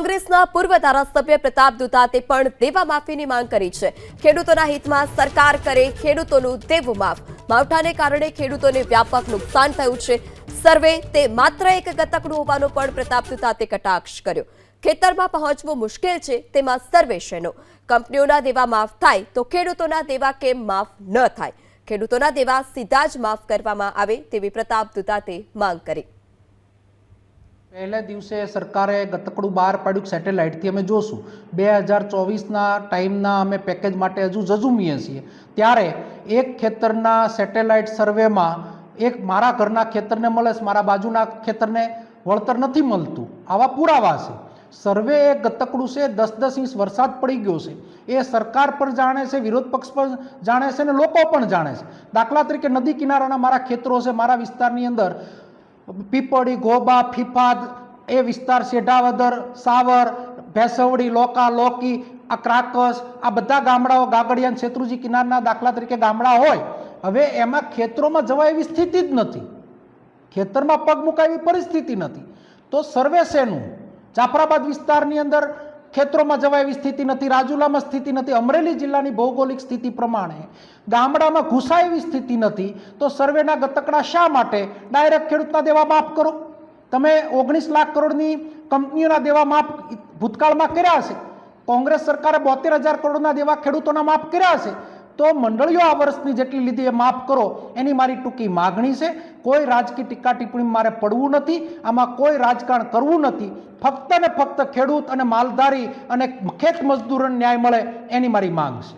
કોંગ્રેસના પૂર્વ ધારાસભ્ય પ્રતાપ દુતાતે પણ દેવા માફીની માંગ કરી છે. ખેડૂતોના હિતમાં સરકાર કરે, ખેડૂતોનું દેવું માફ. માવઠાને કારણે ખેડૂતોને વ્યાપક નુકસાન થયું છે. સર્વે તે માત્ર એક ગતકડું હોવાનો પણ પ્રતાપ દુતાતે કટાક્ષ કર્યો. ખેતરમાં પહોંચવું મુશ્કેલ છે, તેમાં સર્વે શેનો કંપનીઓના દેવા માફ થાય તો ખેડૂતોના દેવા કેમ માફ ન થાય? ખેડૂતોના દેવા સીધા જ માફ કરવામાં આવે તેવી પ્રતાપ દુતાતે માંગ કરી. પહેલા દિવસે સરકારે ગતકડું બહાર પાડ્યું સેટેલાઇટથી અમે જોશું. બે હજાર ચોવીસના ટાઈમના અમે પેકેજ માટે હજુ જજુમીએ છીએ. ત્યારે એક ખેતરના સેટેલાઇટ સર્વેમાં એક મારા ઘરના ખેતરને મળે છે, મારા બાજુના ખેતરને વળતર નથી મળતું. આવા પુરાવા છે. સર્વે એ ગતકડું છે, દસ દસ ઇંચ વરસાદ પડી ગયો છે. એ સરકાર પણ જાણે છે, વિરોધ પક્ષ પણ જાણે છે અને લોકો પણ જાણે છે. દાખલા તરીકે નદી કિનારાના મારા ખેતરો છે, મારા વિસ્તારની અંદર પીપળી, ગોબા, ફીફાદ એ વિસ્તાર સેઢાવદર સાવર, ભેસવડી, લોકા, લોકી, આ ક્રાકસ, આ બધા ગામડાઓ ગાગડિયાન શેત્રુજી કિનારના દાખલા તરીકે ગામડા હોય. હવે એમાં ખેતરોમાં જવા એવી સ્થિતિ જ નથી. ખેતરમાં પગ મુકાય એવી પરિસ્થિતિ નથી. તો સર્વે શેનું જાફરાબાદ વિસ્તારની અંદર ખેતરોમાં જવાય એવી સ્થિતિ નથી, રાજુલામાં સ્થિતિ નથી, અમરેલી જિલ્લાની ભૌગોલિક સ્થિતિ પ્રમાણે ગામડામાં ઘૂસાય એવી સ્થિતિ નથી, તો સર્વેના ગતકડા શા માટે? ડાયરેક્ટ ખેડૂતના દેવા માફ કરો. તમે ઓગણીસ લાખ કરોડની કંપનીઓના દેવા માફ ભૂતકાળમાં કર્યા છે કોંગ્રેસ સરકારે બોતેર હજાર કરોડના દેવા ખેડૂતોના માફ કર્યા છે તો મંડળીઓ આ વર્ષની જેટલી લીધી એ માફ કરો. એની મારી ટૂંકી માગણી છે. કોઈ રાજકીય ટીકા ટિપ્પણી મારે પડવું નથી. આમાં કોઈ રાજકારણ કરવું નથી. ફક્ત ને ફક્ત ખેડૂત અને માલધારી અને ખેત મજદૂરોને ન્યાય મળે એની મારી માંગ છે.